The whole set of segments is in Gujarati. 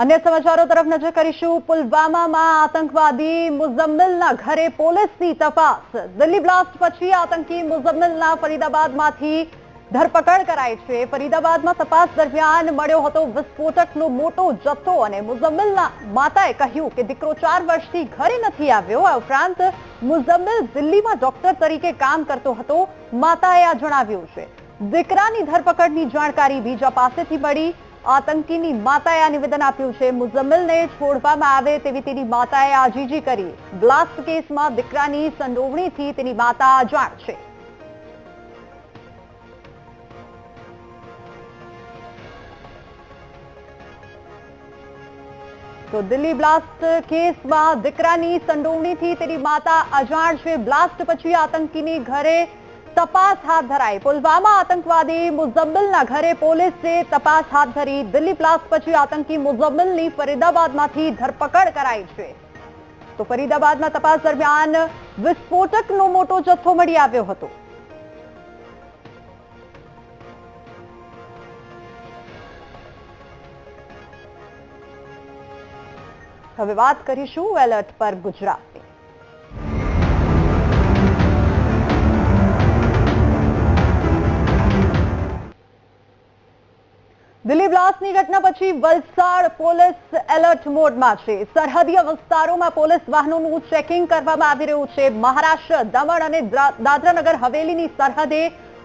અન્ય સમાચારો તરફ નજર કરીશું. પુલવામામાં આતંકવાદી મુઝમ્મિલના ઘરે પોલીસની તપાસ. દિલ્હી બ્લાસ્ટ પછી આતંકી મુઝમ્મિલના ફરીદાબાદમાંથી ધરપકડ કરાઈ છે. ફરીદાબાદમાં તપાસ દરમિયાન મળ્યો હતો વિસ્ફોટકનો મોટો જથ્થો અને મુઝમ્મિલના માતાએ કહ્યું કે દીકરો ચાર વર્ષથી ઘરે નથી આવ્યો. આ ઉપરાંત મુઝમ્મિલ દિલ્હીમાં ડોક્ટર તરીકે કામ કરતો હતો. માતાએ આ જણાવ્યું છે. દીકરાની ધરપકડની જાણકારી બીજા પાસેથી મળી. આતંકીની માતાએ આ નિવેદન આપ્યું છે. મુઝમ્મિલને છોડવામાં આવે તેવી તેની માતાએ આજીજી કરી. બ્લાસ્ટ કેસમાં દીકરાની સંડોવણીથી તેની માતા અજાણ છે. તો દિલ્હી બ્લાસ્ટ કેસમાં દીકરાની સંડોવણીથી તેની માતા અજાણ છે. બ્લાસ્ટ પછી આતંકીની ઘરે તપાસ હાથ ધરાઈ. પુલવામા આતંકવાદી મુઝમ્મિલના ઘરે પોલીસે તપાસ હાથ ધરી. દિલ્હી બ્લાસ્ટ પછી આતંકી મુઝમ્મિલની ફરીદાબાદમાંથી ધરપકડ કરાઈ છે. તો ફરીદાબાદમાં તપાસ દરમિયાન વિસ્ફોટકનો મોટો જથ્થો મળી આવ્યો હતો. હવે વાત કરીશું એલર્ટ પર ગુજરાતની. બ્લાસ્ટની ઘટના પછી વલસાડ પોલીસ એલર્ટ મોડમાં છે. સરહદીય વિસ્તારોમાં પોલીસ વાહનોનું ચેકિંગ કરવામાં આવી રહ્યું છે. મહારાષ્ટ્ર, દમણ અને દાદરાનગર હવેલીની સરહદે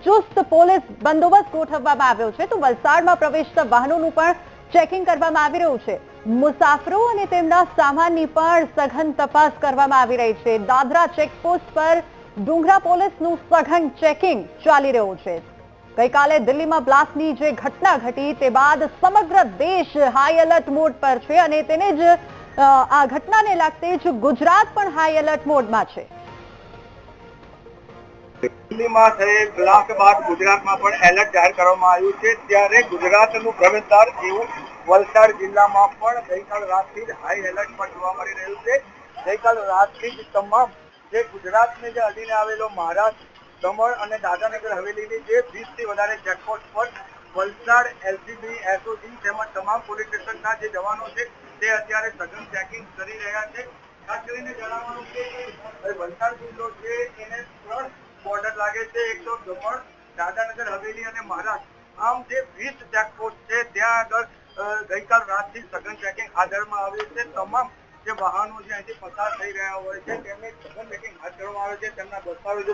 ચુસ્ત પોલીસ બંદોબસ્ત ગોઠવવામાં આવ્યો છે. તો વલસાડમાં પ્રવેશતા વાહનોનું પણ ચેકિંગ કરવામાં આવી રહ્યું છે. મુસાફરો અને તેમના સામાનની પણ સઘન તપાસ કરવામાં આવી રહી છે. દાદરા ચેકપોસ્ટ પર ડુંગરા પોલીસનું સઘન ચેકિંગ ચાલી રહ્યું છે. ગઈકાલે દિલ્હીમાં બ્લાસ્ટની જે ઘટના ઘટી તે બાદ સમગ્ર દેશ હાઈ એલર્ટ મોડ પર છે અને તેને જ આ ઘટનાને લાગતે જ ગુજરાત પણ હાઈ એલર્ટ મોડમાં છે. દિલ્હીમાં થયેલ બ્લાસ્ટ બાદ ગુજરાતમાં પણ એલર્ટ જાહેર કરવામાં આવ્યું છે. ત્યારે ગુજરાતનું પ્રવેશદ્વાર એવું વલસાડ જિલ્લામાં પણ ગઈકાલ રાતથી જ હાઈ એલર્ટ પણ જોવા મળી રહ્યું છે. ગઈકાલ રાતથી જ તમામ જે ગુજરાતને જે અડીને આવેલો મહારાષ્ટ્ર દમણ અને દાદાનગર હવેલીની જે વીસથી વધારે ચેકપોસ્ટ પર વલસાડ, એલસીબી, એસઓજી તેમજ તમામ પોલીસ સ્ટેશનના જે જવાનો છે તે અત્યારે સઘન ચેકિંગ કરી રહ્યા છે. ખાસ કરીને જણાવવાનું છે કે વલસાડ જિલ્લો છે, એને ત્રણ બોર્ડર લાગે છે. એક તો દમણ દાદાનગર હવેલી અને મહારાષ્ટ્ર. આમ જે વીસ ચેકપોસ્ટ છે, ત્યાં આગળ ગઈકાલ રાતથી સઘન ચેકિંગ હાથ ધરવામાં આવ્યું છે. તમામ જે વાહનો જે અહીંથી પસાર થઈ રહ્યા હોય છે. તેમને સઘન ચેકિંગ હાથ ધરવામાં આવે છે. તેમના દસ્તાવેજો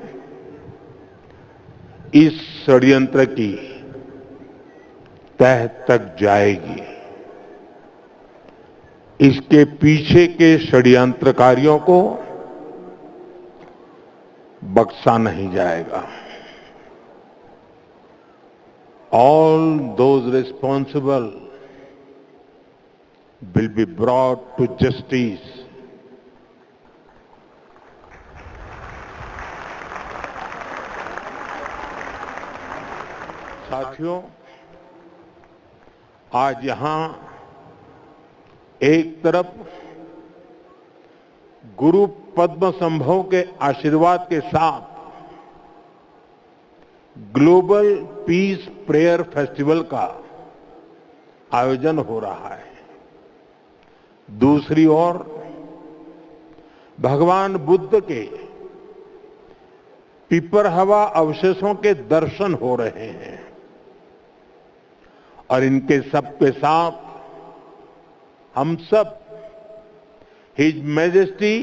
इस षड्यंत्र की तह तक जाएगी। इसके पीछे के षड्यंत्रकारियों को बक्सा नहीं जाएगा। All those responsible will be brought to justice साथियों, आज यहाँ एक तरफ़ गुरु पद्म संभव के आशीर्वाद के साथ ग्लोबल पीस प्रेयर फेस्टिवल का आयोजन हो रहा है। दूसरी ओर, भगवान बुद्ध के पिपरहवा अवशेषों के दर्शन हो रहे हैं। और इनके सब के साथ हम सब his majesty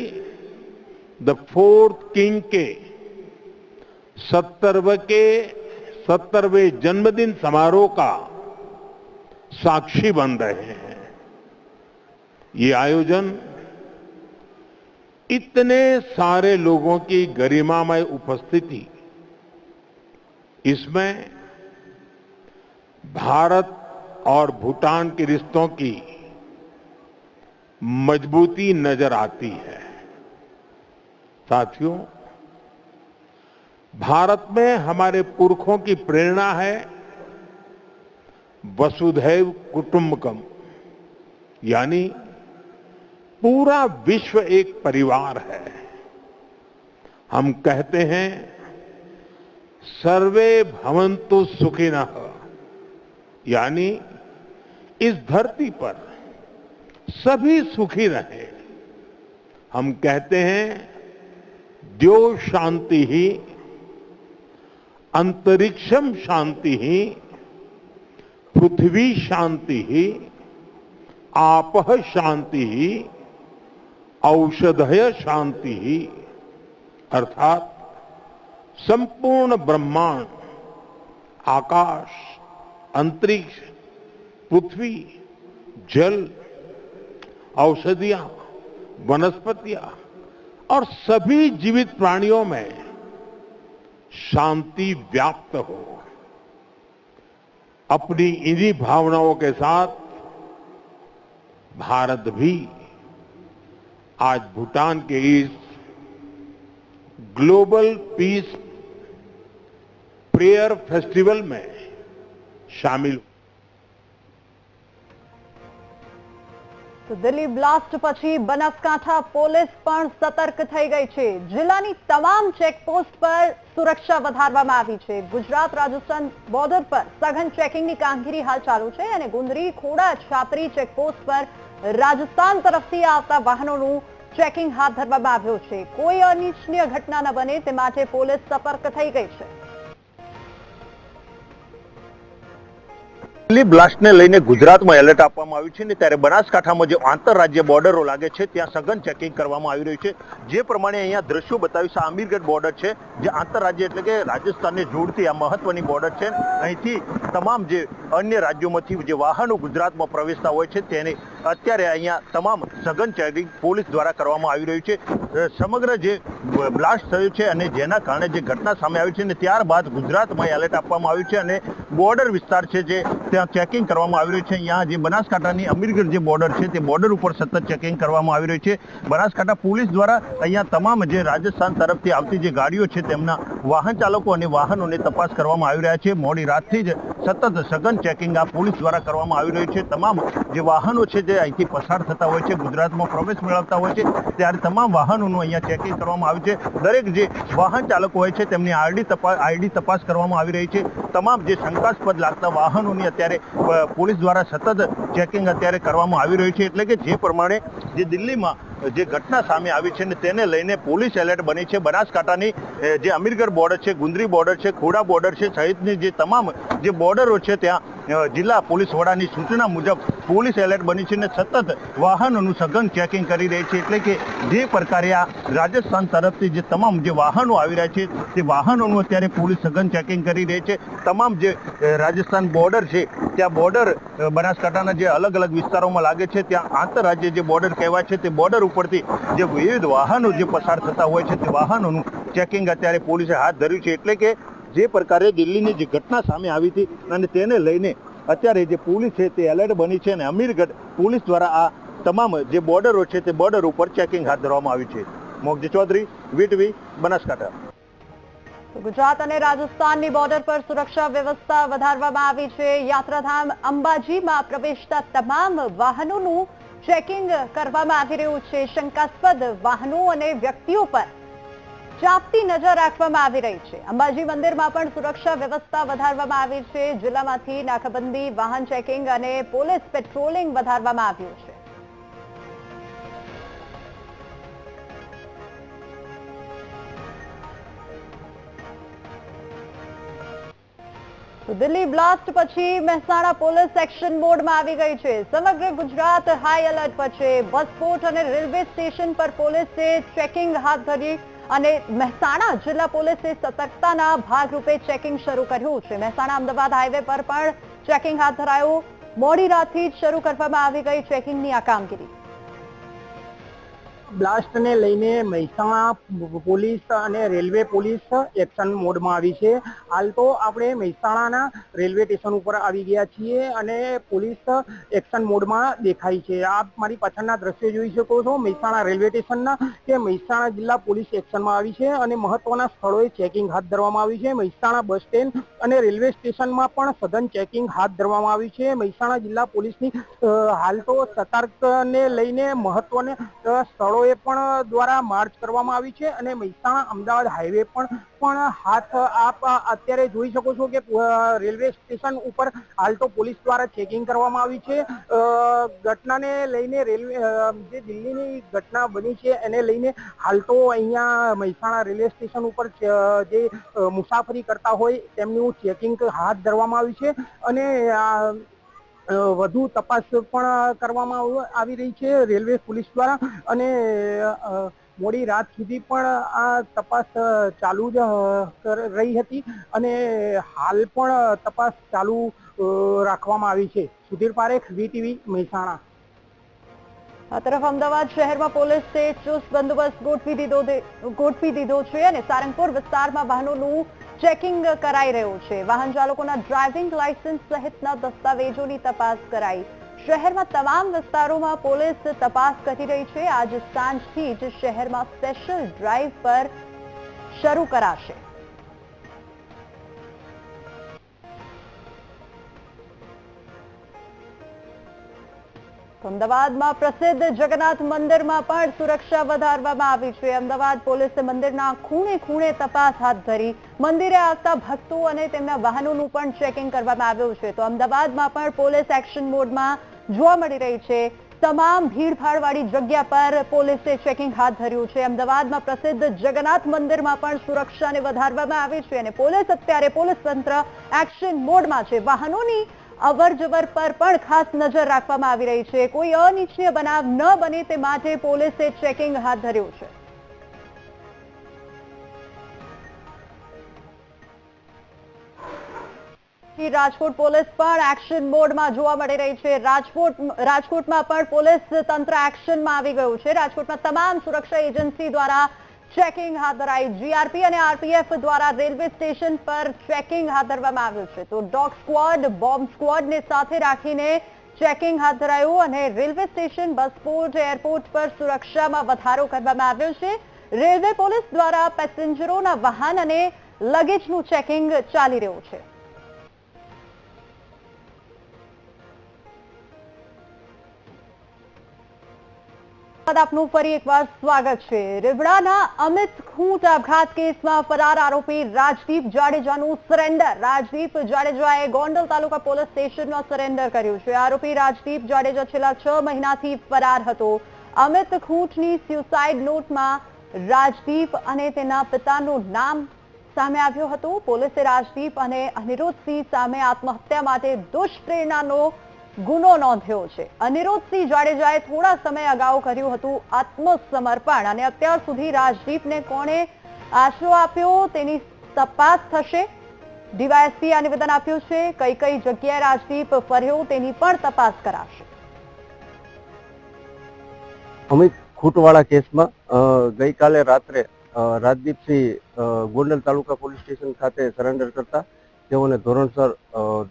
the fourth king के सत्तरवे के सत्तरवें जन्मदिन समारोह का साक्षी बन रहे हैं। ये आयोजन इतने सारे लोगों की गरिमामय उपस्थिति, इसमें भारत और भूटान के रिश्तों की मजबूती नज़र आती है। साथियों, भारत में हमारे पुरखों की प्रेरणा है वसुधैव कुटुंबकम यानी पूरा विश्व एक परिवार है। हम कहते हैं, सर्वे भवन्तु सुखिनः। यानी इस धरती पर सभी सुखी रहे। हम कहते हैं, द्यो शांति ही, अंतरिक्षम शांति ही, पृथ्वी शांति ही आप शांति ही, औषधय शांति ही। अर्थात संपूर्ण ब्रह्मांड, आकाश अंतरिक्ष, पृथ्वी, जल, औषधियाँ, वनस्पतियाँ और सभी जीवित प्राणियों में शांति व्याप्त हो। अपनी इन्हीं भावनाओं के साथ भारत भी आज भूटान के इस ग्लोबल पीस प्रेयर फेस्टिवल में शामिल તો દિલ્હી બ્લાસ્ટ પછી બનાસકાંઠા પોલીસ પણ સતર્ક થઈ ગઈ છે જિલ્લાની તમામ ચેકપોસ્ટ પર સુરક્ષા વધારવામાં આવી છે ગુજરાત રાજસ્થાન બોર્ડર પર સઘન ચેકિંગની કામગીરી હાલ ચાલુ છે અને ગુંદરી ખોડા છાપરી ચેકપોસ્ટ પર રાજસ્થાન તરફથી આવતા વાહનોનું ચેકિંગ હાથ ધરવામાં આવ્યું છે કોઈ અનિચ્છનીય ઘટના ન બને તે માટે પોલીસ સતર્ક થઈ ગઈ છે બ્લાસ્ટને લઈને ગુજરાતમાં એલર્ટ આપવામાં આવ્યું છે ને ત્યારે બનાસકાંઠામાં જે આંતરરાજ્ય બોર્ડરો લાગે છે, ત્યાં સઘન ચેકિંગ કરવામાં આવી રહ્યું છે. જે પ્રમાણે અહીંયા દ્રશ્યો બતાવ્યું છે, આ અમીરગઢ બોર્ડર છે, જે આંતરરાજ્ય એટલે કે રાજસ્થાનને જોડતી આ મહત્વની બોર્ડર છે. અહીંથી તમામ જે અન્ય રાજ્યોમાંથી જે વાહનો ગુજરાતમાં પ્રવેશતા હોય છે, તેને અત્યારે અહીંયા તમામ સઘન ચેકિંગ પોલીસ દ્વારા કરવામાં આવી રહ્યું છે. સમગ્ર જે બ્લાસ્ટ થયું છે અને જેના કારણે જે ઘટના સામે આવી છે અને ત્યારબાદ ગુજરાતમાં એલર્ટ આપવામાં આવ્યું છે અને બોર્ડર વિસ્તાર છે જે ત્યાં ચેકિંગ કરવામાં આવી રહ્યું છે. અહીંયા જે બનાસકાંઠાની અમીરગઢ જે બોર્ડર છે તે બોર્ડર ઉપર સતત ચેકિંગ કરવામાં આવી રહ્યું છે. બનાસકાંઠા પોલીસ દ્વારા અહીંયા તમામ જે રાજસ્થાન તરફથી આવતી જે ગાડીઓ છે તેમના વાહન ચાલકો અને વાહનોને તપાસ કરવામાં આવી રહ્યા છે. મોડી રાતથી જ સતત સઘન ચેકિંગ આ પોલીસ દ્વારા કરવામાં આવી રહ્યું છે. તમામ જે વાહનો છે જે અહીંથી પસાર થતા હોય છે, ગુજરાતમાં પ્રવેશ મેળવતા હોય છે, ત્યારે તમામ વાહનોનું અહીંયા ચેકિંગ કરવામાં આવ્યું છે. દરેક જે વાહન ચાલકો હોય છે, તેમની આરડી તપાસ, આઈડી તપાસ કરવામાં આવી રહી છે. તમામ જે શંકાસ્પદ લાગતા વાહનોની અત્યારે પોલીસ દ્વારા સતત ચેકિંગ અત્યારે કરવામાં આવી રહ્યું છે. એટલે કે જે પ્રમાણે જે દિલ્હીમાં જે ઘટના સામે આવી છે ને તેને લઈને પોલીસ એલર્ટ બની છે. બનાસકાંઠાની જે અમીરગઢ બોર્ડર છે, ગુંદરી બોર્ડર છે, ખોડા બોર્ડર છે, સહિતની જે તમામ જે બોર્ડરો છે ત્યાં જિલ્લા પોલીસ વડાની સૂચના મુજબ પોલીસ એલર્ટ બની છે અને સતત વાહનોનું સઘન ચેકિંગ કરી રહી છે એટલે કે જે પ્રકારે આ રાજસ્થાન તરફથી જે તમામ જે વાહનો આવી રહ્યા છે તે વાહનોનું અત્યારે પોલીસ સઘન ચેકિંગ કરી રહી છે. તમામ જે રાજસ્થાન બોર્ડર છે ત્યાં બોર્ડર બનાસકાંઠાના જે અલગ અલગ વિસ્તારોમાં લાગે છે. ત્યાં આંતરરાજ્ય જે બોર્ડર કહેવાય છે તે બોર્ડર ઉપરથી જે વિવિધ વાહનો જે પસાર થતા હોય છે તે વાહનોનું ચેકિંગ અત્યારે પોલીસે હાથ ધર્યું છે. એટલે કે જે પ્રકારે દિલ્હીની જે ઘટના સામે આવી હતી અને તેને લઈને અત્યારે જે પોલીસ છે તે એલર્ટ બની છે અને અમીરગઢ પોલીસ દ્વારા આ તમામ જે બોર્ડરો છે તે બોર્ડર ઉપર ચેકિંગ હાથ ધરવામાં આવી છે. મોગજી ચૌધરી, વીટવી, બનાસકાંઠા. ગુજરાત અને રાજસ્થાનની બોર્ડર પર સુરક્ષા વ્યવસ્થા વધારવામાં આવી છે. યાત્રાધામ અંબાજીમાં પ્રવેશતા તમામ વાહનોનું ચેકિંગ કરવામાં આવી રહ્યું છે. શંકાસ્પદ વાહનો અને વ્યક્તિઓ પર ચાંપતી નજર રાખવામાં આવી રહી છે. અંબાજી મંદિરમાં પણ સુરક્ષા વ્યવસ્થા વધારવામાં આવી છે. જિલ્લામાંથી નાકાબંધી, વાહન ચેકિંગ અને પોલીસ પેટ્રોલિંગ વધારવામાં આવ્યું છે. દિલ્હી બ્લાસ્ટ પછી મહેસાણા પોલીસ એક્શન મોડમાં આવી ગઈ છે. સમગ્ર ગુજરાત હાઈ એલર્ટ પર છે. બસપોર્ટ અને રેલવે સ્ટેશન પર પોલીસે ચેકિંગ હાથ ધરી અને મહેસાણા જિલ્લા પોલીસે સતર્કતાના ભાગરૂપે ચેકિંગ શરૂ કર્યું છે. મહેસાણા અમદાવાદ હાઈવે પર પણ ચેકિંગ હાથ ધરાયું. મોડી રાતથી જ શરૂ કરવામાં આવી ગઈ ચેકિંગની આ કામગીરી. બ્લાસ્ટને લઈને મહેસાણા પોલીસ અને રેલવે પોલીસ એક્શન મોડમાં આવી છે. હાલ તો આપણે મહેસાણાના રેલવે સ્ટેશન ઉપર આવી ગયા છીએ અને પોલીસ એક્શન મોડમાં દેખાય છે. આપ મારી પાછળના દ્રશ્યો જોઈ શકો છો મહેસાણા રેલવે સ્ટેશનના કે મહેસાણા જિલ્લા પોલીસ એક્શનમાં આવી છે અને મહત્વના સ્થળોએ ચેકિંગ હાથ ધરવામાં આવ્યું છે. મહેસાણા બસ સ્ટેન્ડ અને રેલવે સ્ટેશનમાં પણ સઘન ચેકિંગ હાથ ધરવામાં આવ્યું છે. મહેસાણા જિલ્લા પોલીસની હાલ તો સતર્કને લઈને મહત્વને અ, સ્થળોએ પણ દ્વારા માર્ચ કરવામાં આવી છે અને મહેસાણા અમદાવાદ હાઈવે પણ પણ હાથ આપ અત્યારે જોઈ શકો છો કે રેલવે સ્ટેશન ઉપર હાલ તો પોલીસ દ્વારા ચેકિંગ કરવામાં આવી છે. ઘટનાને લઈને રેલવે જે દિલ્હીની ઘટના બની છે એને લઈને હાલ તો અહીંયા મહેસાણા રેલવે સ્ટેશન ઉપર જે મુસાફરી કરતા હોય તેમનું ચેકિંગ હાથ ધરવામાં આવ્યું છે. અને વધુ તપાસ પણ કરવામાં આવી રહી છે રેલવે પોલીસ દ્વારા અને મોડી રાત સુધી પણ આ તપાસ ચાલુ જ રહી હતી અને હાલ પણ તપાસ ચાલુ રાખવામાં આવી છે. સુધીર પારેખ વીટીવી મહેસાણા. આ તરફ અમદાવાદ શહેરમાં પોલીસે ચુસ્ત બંદોબસ્ત ગોઠવી દીધો ગોઠવી દીધો છે અને સારંગપુર વિસ્તારમાં વાહનોનું ચેકિંગ કરાઈ રહ્યું છે. વાહન ચાલકોના ડ્રાઇવિંગ લાયસન્સ સહિતના દસ્તાવેજોની તપાસ કરાઈ. શહેરમાં તમામ વિસ્તારોમાં પોલીસ તપાસ કરી રહી છે. આજ સાંજથી જ શહેરમાં સ્પેશિયલ ડ્રાઈવ પર શરૂ કરાશે. અમદાવાદમાં પ્રસિદ્ધ જગન્નાથ મંદિરમાં પણ સુરક્ષા વધારવામાં આવી છે. અમદાવાદ પોલીસે મંદિરના ખૂણે ખૂણે તપાસ હાથ ધરી મંદિરે આવતા ભક્તો અને તેમના વાહનોનું પણ ચેકિંગ કરવામાં આવ્યું છે. તો અમદાવાદમાં પણ પોલીસ એક્શન મોડમાં જોવા મળી રહી છે. તમામ ભીડભાડવાળી જગ્યા પર પોલીસે ચેકિંગ હાથ ધર્યું છે. અમદાવાદમાં પ્રસિદ્ધ જગન્નાથ મંદિરમાં પણ સુરક્ષાને વધારવામાં આવી છે અને પોલીસ અત્યારે પોલીસ તંત્ર એક્શન મોડમાં છે. વાહનોની અવર જવર પર પણ ખાસ નજર રાખવામાં આવી રહી છે. કોઈ અનિચ્છનીય બનાવ ન બને તે માટે પોલીસે ચેકિંગ હાથ ધર્યું છે. રાજકોટ પોલીસ પણ એક્શન મોડમાં જોવા મળી રહી છે. રાજકોટ, રાજકોટમાં પણ પોલીસ તંત્ર એક્શનમાં આવી ગયું છે. રાજકોટમાં તમામ સુરક્ષા એજન્સી દ્વારા ચેકિંગ હાથ ધરાઈ જીઆરપી અને આરપીએફ દ્વારા રેલવે સ્ટેશન પર ચેકિંગ હાથ ધરવામાં આવ્યું છે. તો ડોગ સ્ક્વોડ બોમ્બ સ્ક્વોડને સાથે રાખીને ચેકિંગ હાથ ધરાયું અને રેલવે સ્ટેશન બસપોર્ટ એરપોર્ટ પર સુરક્ષામાં વધારો કરવામાં આવ્યો છે. રેલવે પોલીસ દ્વારા પેસેન્જરોના વાહન અને લગેજનું ચેકિંગ ચાલી રહ્યું છે. આપનું ફરી એકવાર સ્વાગત છે. રેવડાના અમિત ખૂંટ આપઘાત કેસમાં ફરાર આરોપી રાજદીપ જાડેજાનું સરેન્ડર રાજદીપ જાડેજાએ ગોંડલ તાલુકા પોલીસ સ્ટેશનમાં સરેન્ડર કર્યું છે. આરોપી રાજદીપ જાડેજા છેલ્લા છ મહિનાથી ફરાર હતો. અમિત ખૂંટની સ્યુસાઇડ નોટમાં રાજદીપ અને તેના પિતાનું નામ સામે આવ્યું હતું. પોલીસે રાજદીપ અને અનિરુદ્ધસિંહ સામે આત્મહત્યા માટે દુષ્પ્રેરણાનો ગુનો નોંધ્યો છે. અનિરુદ્ધસિંહ જાડેજાએ થોડા સમય અગાઉ કર્યું હતું આત્મસમર્પણ અને અત્યાર સુધી રાજદીપને કોણે આશરો આપ્યો તેની તપાસ થશે. ડીવાયએસપી આ નિવેદન આપ્યું છે. કઈ કઈ જગ્યાએ રાજદીપ ફર્યો તેની પણ તપાસ કરાશે. અમિત, ખૂટવાળા કેસમાં ગઈકાલે રાત્રે રાજદીપસિંહ ગોંડલ તાલુકા પોલીસ સ્ટેશન ખાતે સરેન્ડર કરતા તેઓને ધોરણસર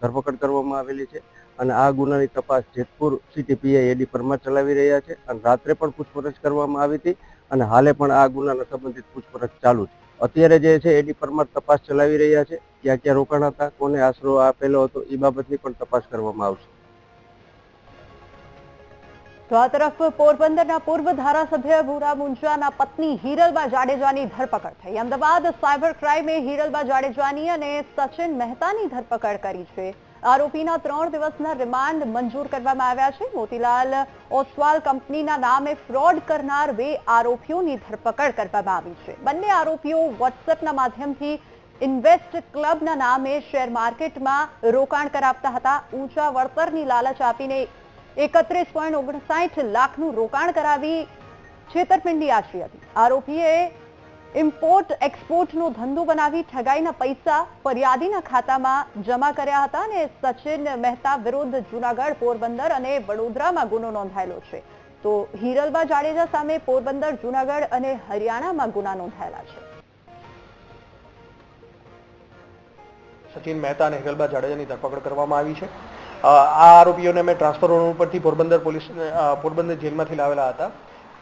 ધરપકડ કરવામાં આવેલી છે. અને આ ગુનાની તપાસ Jetpur city PI AD Parmar ચલાવી રહ્યા છે. અને રાત્રે પણ પૂછપરછ કરવામાં આવી હતી અને હાલે પણ આ ગુનાના સંબંધિત પૂછપરછ ચાલુ છે. અત્યારે જે છે એડી પરમાર તપાસ ચલાવી રહ્યા છે. ક્યાં ક્યાં રોકાણ હતા, કોને આશરો આપેલો હતો, એ બાબતની પણ તપાસ કરવામાં આવશે. તો આ તરફ પોરબંદરના પૂર્વ ધારાસભ્ય ભૂરા મુંજાના પત્ની હિરલબા જાડેજાની ધરપકડ થઈ. અમદાવાદ સાયબર ક્રાઇમે હિરલબા જાડેજાની અને સચિન મહેતાની ધરપકડ કરી છે. આરોપીના ત્રણ દિવસના રિમાન્ડ મંજૂર કરવામાં આવ્યા છે. મોતીલાલ ઓસવાલ કંપનીના નામે ફ્રોડ કરનાર બે આરોપીઓની ધરપકડ કરવામાં આવી છે. બંને આરોપીઓ વોટ્સએપના માધ્યમથી ઇન્વેસ્ટ ક્લબના નામે શેર માર્કેટમાં રોકાણ કરાવતા હતા. ઊંચા વળતરની લાલચ આપીને એકત્રીસ પોઈન્ટ ઓગણસાઠ લાખનું રોકાણ કરાવી છેતરપિંડી આચરી હતી. આરોપીએ ઇમ્પોર્ટ એક્સપોર્ટનો ધંધો બનાવી ઠગાઈના પૈસા ફરિયાદીના ખાતામાં જમા કર્યા હતા અને સચિન મહેતા વિરુદ્ધ જૂનાગઢ પોરબંદર અને વડોદરામાં ગુનો નોંધાયેલો છે. તો હિરલબા જાડેજા સામે પોરબંદર, જુનાગઢ અને હરિયાણામાં ગુના નોંધાયેલા છે. સચિન મહેતા અને હિરલબા જાડેજાની ધરપકડ કરવામાં આવી છે. આ આરોપીઓને મેં ટ્રાન્સફર ઉપરથી પોરબંદર પોલીસ પોરબંદર જેલમાંથી લાવેલા હતા.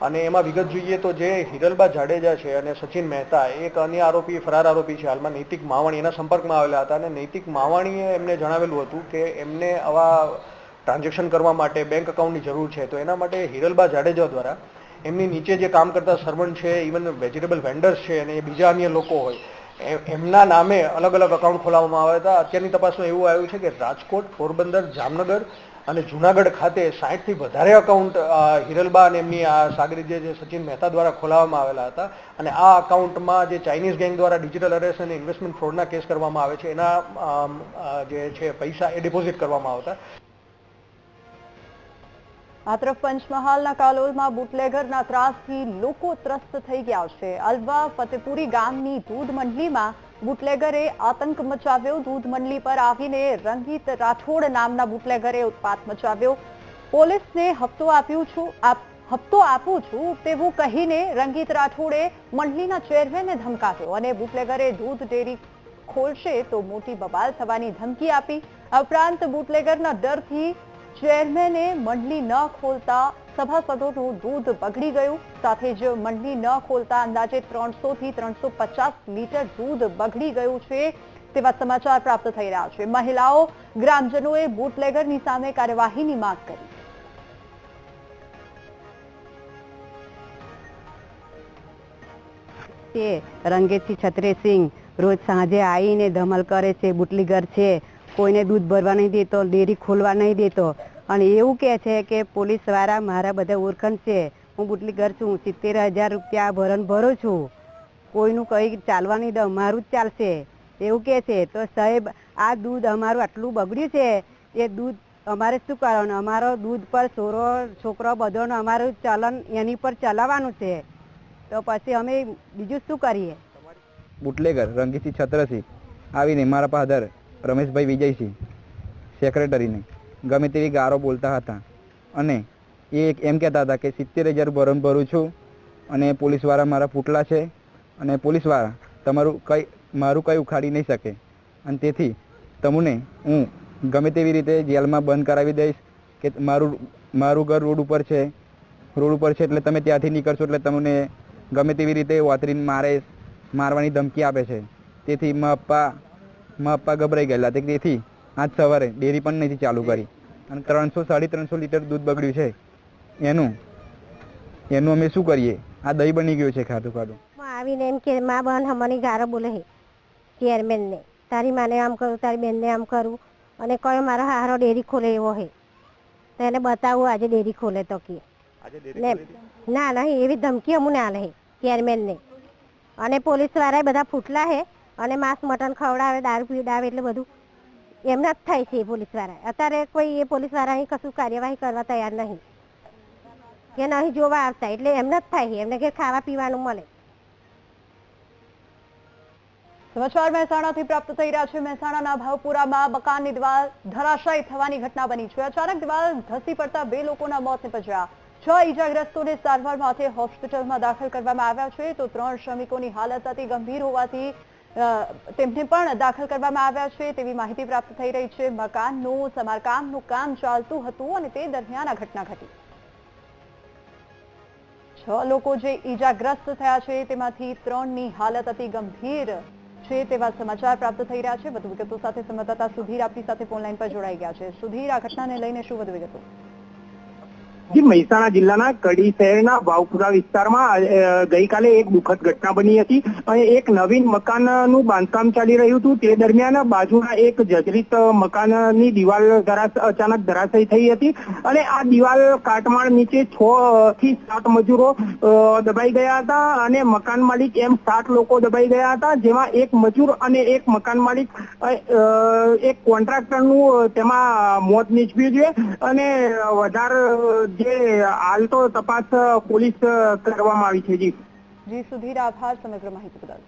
અને એમાં વિગત જોઈએ તો જે હિરલબા જાડેજા છે અને સચિન મહેતા, એક અન્ય આરોપી, ફરાર આરોપી છે. હાલમાં નૈતિક માવાણી, એના સંપર્કમાં આવેલા હતા અને નૈતિક માવાણીએ એમને જણાવેલું હતું કે એમને આવા ટ્રાન્ઝેક્શન કરવા માટે બેંક એકાઉન્ટની જરૂર છે. તો એના માટે હિરલબા જાડેજા દ્વારા એમની નીચે જે કામ કરતા સર્વન્ટ છે ઇવન વેજીટેબલ વેન્ડર્સ છે અને બીજા અન્ય લોકો હોય એમના નામે અલગ અલગ અકાઉન્ટ ખોલાવવામાં આવ્યા હતા. અત્યારની તપાસમાં એવું આવ્યું છે કે રાજકોટ, પોરબંદર, જામનગર અને જુનાગઢ ખાતે 60 થી વધારે અકાઉન્ટ હિરલબા અને એમની આ સાગરી જે જે સચિન મહેતા દ્વારા ખોલાવવામાં આવેલા હતા. અને આ અકાઉન્ટમાં જે ચાઇનીઝ ગેંગ દ્વારા ડિજિટલ અરેસ્ટ અને ઇન્વેસ્ટમેન્ટ ફ્રોડના કેસ કરવામાં આવે છે, એના જે છે, પૈસા એ ડિપોઝિટ કરવામાં આવતા. આ તરફ પંચમહાલના કાલોલમાં બુટલેગરના ત્રાસથી લોકો ત્રસ્ત થઈ ગયા છે. અલવા ફતેપુરી ગામની દૂધ મંડલીમાં બુટલેગરે આતંક મચાવ્યો. દૂધ મંડળી પર આવીને રંગીત રાઠોડ નામના બુટલેગરે ઉત્પાત મચાવ્યો. પોલીસને હપ્તો આપ્યું છું હપ્તો આપું છું તેવું કહીને રંગીત રાઠોડે મંડલીના ચેરમેનને ધમકાવ્યો અને બુટલેગરે દૂધ ડેરી ખોલશે તો મોટી બબાલ થવાની ધમકી આપી. ઉપરાંત બુટલેગરના ડરથી ચેરમેને મંડળી ન ખોલતા સભાસદોનું દૂધ બગડી ગયું. સાથે જ મંડળી ન ખોલતા અંદાજે ત્રણસો થી ત્રણસો લીટર દૂધ બગડી ગયું છે તેવા સમાચાર પ્રાપ્ત થઈ રહ્યા છે. મહિલાઓ, ગ્રામજનોએ બુટલેગરની સામે કાર્યવાહીની માંગ કરી. છે રંગેતથી છત્રેસિંહ રોજ સાંજે આવીને ધમલ કરે છે, બુટલીગર છે. કોઈને દૂધ ભરવા નહીં દેતો, ડેરી ખોલવા નહીં દેતો. અને એવું કહે છે કે પોલીસવાળા મારા બધા ઓળખણ છે. હું બુટલીગર છું સિત્તેર હજાર રૂપિયા ભરણ ભરું છું. કોઈનું કંઈ ચાલવા નહીં દઉં, મારું જ ચાલશે. એવું કહે છે. તો સાહેબ, આ દૂધ અમારું આટલું બગડ્યું છે. એ દૂધ અમારે શું કરવાનું? અમારો દૂધ પર છોરો, છોકરો બધોનું અમારું ચલન એની પર ચલાવવાનું છે. તો પછી અમે બીજું શું કરીએ? બુટલેગર, રંગીથી છત્રસી આવીને મારા ફાધર રમેશભાઈ વિજયસિંહ સેક્રેટરીને ગમે તેવી ગારો બોલતા હતા. અને એ એક એમ કહેતા હતા કે, સિત્તેર હજાર ભરણ ભરું છું અને પોલીસવાળા મારા પૂટલા છે અને પોલીસવાળા તમારું કંઈ, મારું કંઈ ઉખાડી નહીં શકે. અને તેથી તમને હું ગમે તેવી રીતે જેલમાં બંધ કરાવી દઈશ કે મારું મારું ઘર રોડ ઉપર છે. રોડ ઉપર છે એટલે તમે ત્યાંથી નીકળશો એટલે તમને ગમે તેવી રીતે વાતરીને મારે મારવાની ધમકી આપે છે. તેથી મા પપ્પા મા પપ્પા ગભરાઈ ગયેલા. તેથી આજ સવારે ડેરી પણ નથી ચાલુ કરી. અને ત્રણસો સાડી ત્રણસો લીટર દૂધ બગડ્યું છે. એનું એનું અમે શું કરીએ? આ દહીં બની ગયું છે ખાધું ખાધું. આવીને એમ કે મા બહેન હમણાં ગારો બોલે છે ચેરમેનને. તારી માને આમ કરું તારી બેનને આમ કરું. અને કયો મારો હારો ડેરી ખોલે એવો છે. તો એને બતાવું આજે ડેરી ખોલે તો કે. ને ના નહીં એવી ધમકી અમને આલે છે ચેરમેનને. અને પોલીસવાળા બધા ફૂટલા છે. અને માંસ મટન ખવડાવે, દારૂ પીવડાવે એટલે બધું એમના જ થાય છે એ પોલીસવાળા અત્યારે કોઈ એ પોલીસવાળા કશું કાર્યવાહી કરવા તૈયાર નહીં. કે નહીં જોવા આવતા, એટલે એમને જ થાય એમને ઘેર ખાવા પીવાનું મળે. સમાચાર મહેસાણાથી પ્રાપ્ત થઈ રહ્યા છે. મહેસાણાના ભાવપુરામાં મકાનની દિવાલ ધરાશાયી થવાની ઘટના બની છે. અચાનક દિવાલ ધસી પડતા બે લોકોના મોત નિપજ્યા. છ ઈજાગ્રસ્તોને સારવાર માટે હોસ્પિટલમાં દાખલ કરવામાં આવ્યા છે. તો ત્રણ શ્રમિકોની હાલત અતિ ગંભીર હોવાથી તેમને પણ દાખલ કરવામાં આવ્યા છે તેવી માહિતી પ્રાપ્ત થઈ રહી છે. મકાનનું, સમારકામનું કામ ચાલતું હતું અને તે દરમિયાન આ ઘટના ઘટી. છ લોકો જે ઈજાગ્રસ્ત થયા છે તેમાંથી ત્રણની હાલત અતિ ગંભીર છે તેવા સમાચાર પ્રાપ્ત થઈ રહ્યા છે. વધુ વિગતો સાથે સંવાદદાતા સુધીર આપની સાથે ફોનલાઈન પર જોડાઈ ગયા છે. સુધીર, આ ઘટનાને લઈને શું વધુ વિગતો? મહેસાણા જિલ્લાના કડી શહેરના વાવપુરા વિસ્તારમાં ગઈકાલે એક દુઃખદ ઘટના બની હતી. એક નવીન મકાનનું બાંધકામ ચાલી રહ્યું હતું. તે દરમિયાન બાજુના એક જજરીત મકાનની દિવાલ અચાનક ધરાશયી થઈ હતી અને આ દિવાલ કાટમાળ નીચે છ થી સાત મજૂરો દબાઈ ગયા હતા અને મકાન માલિક એમ સાત લોકો દબાઈ ગયા હતા, જેમાં એક મજૂર અને એક મકાન માલિક એક કોન્ટ્રાક્ટરનું તેમાં મોત નીચવ્યું છે. અને વધારે જે હાલ તો તપાસ પોલીસ કરવામાં આવી છે જી. જી, સુધીર આભાર, સમગ્ર માહિતી બદલ.